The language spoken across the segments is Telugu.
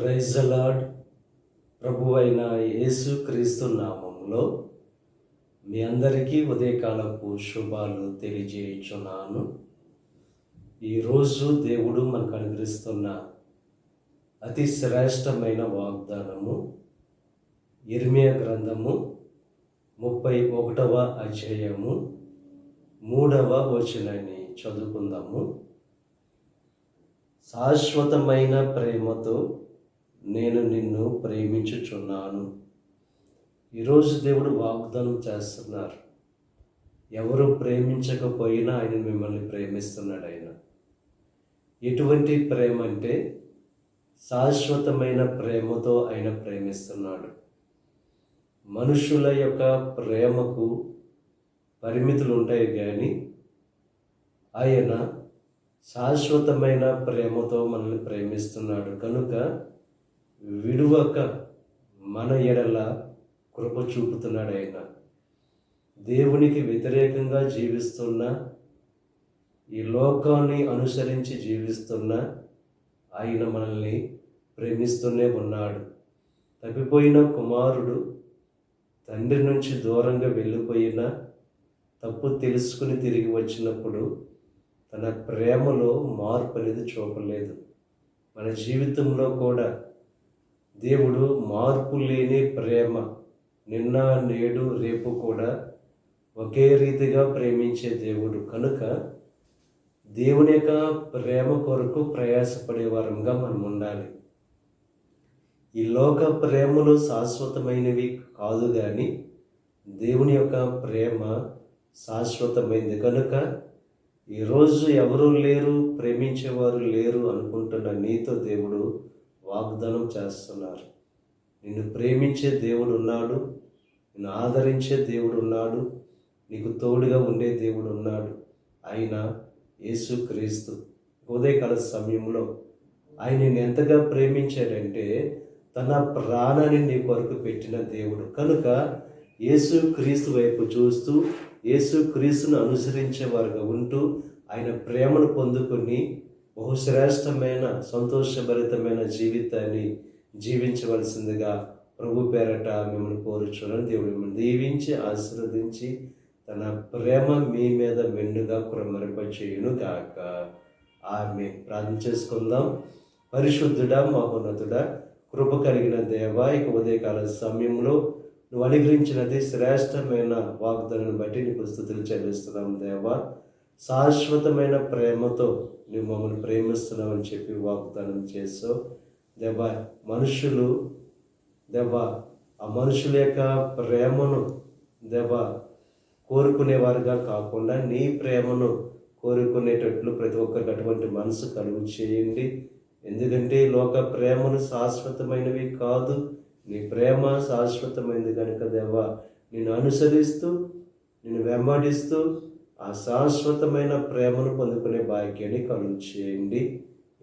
ప్రైజలాడ్ ప్రభువైన యేసు క్రీస్తు నామంలో మీ అందరికీ ఉదయకాలపు శుభాలు తెలియజేయుచున్నాను. ఈరోజు దేవుడు మనకు అనుగ్రహిస్తున్న అతి శ్రేష్టమైన వాగ్దానము ఇర్మియా గ్రంథము ముప్పై ఒకటవ అధ్యాయము మూడవ వచనాన్ని చదువుకుందాము. శాశ్వతమైన ప్రేమతో నేను నిన్ను ప్రేమించుచున్నాను. ఈరోజు దేవుడు వాగ్దానం చేస్తున్నారు. ఎవరు ప్రేమించకపోయినా ఆయన మిమ్మల్ని ప్రేమిస్తున్నాడు ఆయన. ఎటువంటి ప్రేమ అంటే శాశ్వతమైన ప్రేమతో ఆయన ప్రేమిస్తున్నాడు. మనుషుల యొక్క ప్రేమకు పరిమితులు ఉంటాయి కానీ ఆయన శాశ్వతమైన ప్రేమతో మనల్ని ప్రేమిస్తున్నాడు. కనుక విడువక మన ఎడల కృప చూపుతున్నాడు ఆయన. దేవునికి వ్యతిరేకంగా జీవిస్తున్న ఈ లోకాన్ని అనుసరించి జీవిస్తున్న ఆయన మనల్ని ప్రేమిస్తూనే ఉన్నాడు. తప్పిపోయిన కుమారుడు తండ్రి నుంచి దూరంగా వెళ్ళిపోయిన తప్పు తెలుసుకుని తిరిగి వచ్చినప్పుడు తన ప్రేమలో మార్పు అనేది చూపలేదు. మన జీవితంలో కూడా దేవుడు మార్పు లేని ప్రేమ. నిన్న నేడు రేపు కూడా ఒకే రీతిగా ప్రేమించే దేవుడు. కనుక దేవుని యొక్క ప్రేమ కొరకు ప్రయాసపడే వారంగా మనం ఉండాలి. ఈ లోక ప్రేమలు శాశ్వతమైనవి కాదు కానీ దేవుని యొక్క ప్రేమ శాశ్వతమైంది. కనుక ఈరోజు ఎవరూ లేరు ప్రేమించేవారు లేరు అనుకుంటున్న నీతో దేవుడు వాగ్దానం చేస్తున్నారు. నిన్ను ప్రేమించే దేవుడు ఉన్నాడు. నిన్ను ఆదరించే దేవుడు ఉన్నాడు. నీకు తోడుగా ఉండే దేవుడు ఉన్నాడు. ఆయన యేసుక్రీస్తు ఉదయకాల సమయంలో ఆయన నేను ఎంతగా ప్రేమించాడంటే తన ప్రాణాన్ని నీ కొరకు పెట్టిన దేవుడు. కనుక యేసు క్రీస్తు వైపు చూస్తూ యేసు క్రీస్తును అనుసరించేవారుగా ఉంటూ ఆయన ప్రేమను పొందుకొని బహుశ్రేష్టమైన సంతోషభరితమైన జీవితాన్ని జీవించవలసిందిగా ప్రభు పేరట మిమ్మల్ని కోరుచున్నాను. దేవుడు మిమ్మల్ని దీవించి ఆశీర్వదించి తన ప్రేమ మీ మీద మెండుగా కురమరింపచేయును గాక. ఆమె ప్రార్థన చేసుకుందాం. పరిశుద్ధుడా మహోన్నతుడా కృప కలిగిన దేవ ఇక ఉదయకాల సమయంలో నువ్వు అనుగ్రహించినది శ్రేష్టమైన వాగ్దానాన్ని బట్టి నీకు స్థుతులు చెల్లిస్తున్నాం దేవా. శాశ్వతమైన ప్రేమతో నువ్వు మమ్మల్ని ప్రేమిస్తున్నామని చెప్పి వాగ్దానం చేసావు దేవా మనుషులు దేవా ఆ మనుషుల యొక్క ప్రేమను దేవా కోరుకునేవారుగా కాకుండా నీ ప్రేమను కోరుకునేటట్లు ప్రతి ఒక్కరికి అటువంటి మనసు కలుగు చేయండి. ఎందుకంటే లోక ప్రేమను శాశ్వతమైనవి కాదు. నీ ప్రేమ శాశ్వతమైనది కనుక దేవా నేను అనుసరిస్తూ నేను వెంబడిస్తూ ఆ శాశ్వతమైన ప్రేమను పొందుకునే భాగ్యాన్ని కలుగు చేయండి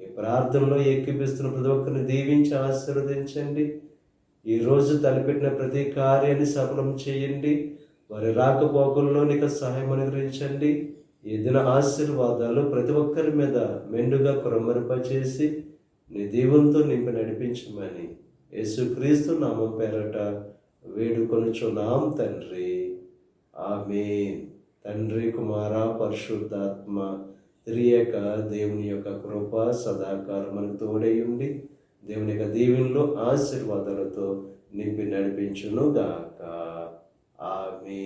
ఈ ప్రార్థనలో ఎక్కిపిస్తున్న ప్రతి ఒక్కరిని దీవించి ఆశీర్వదించండి. ఈరోజు తలపెట్టిన ప్రతి కార్యాన్ని సఫలం చేయండి. వారి రాకపోకల్లో నీకు సహాయం అనుగ్రహించండి. ఎదిన ఆశీర్వాదాలు ప్రతి ఒక్కరి మీద మెండుగా చేసి నీ దీవంతో నింపి నడిపించమని యేసుక్రీస్తు నామం పేరట వేడుకొనుచున్నాం తండ్రి. ఆమె తండ్రి కుమార పరిశుద్ధాత్మ తెలియక దేవుని యొక్క కృప సదాకాలం తోడై ఉండి దేవుని యొక్క దీవెనలో ఆశీర్వాదాలతో నింపి నడిపించునుగాక. ఆమె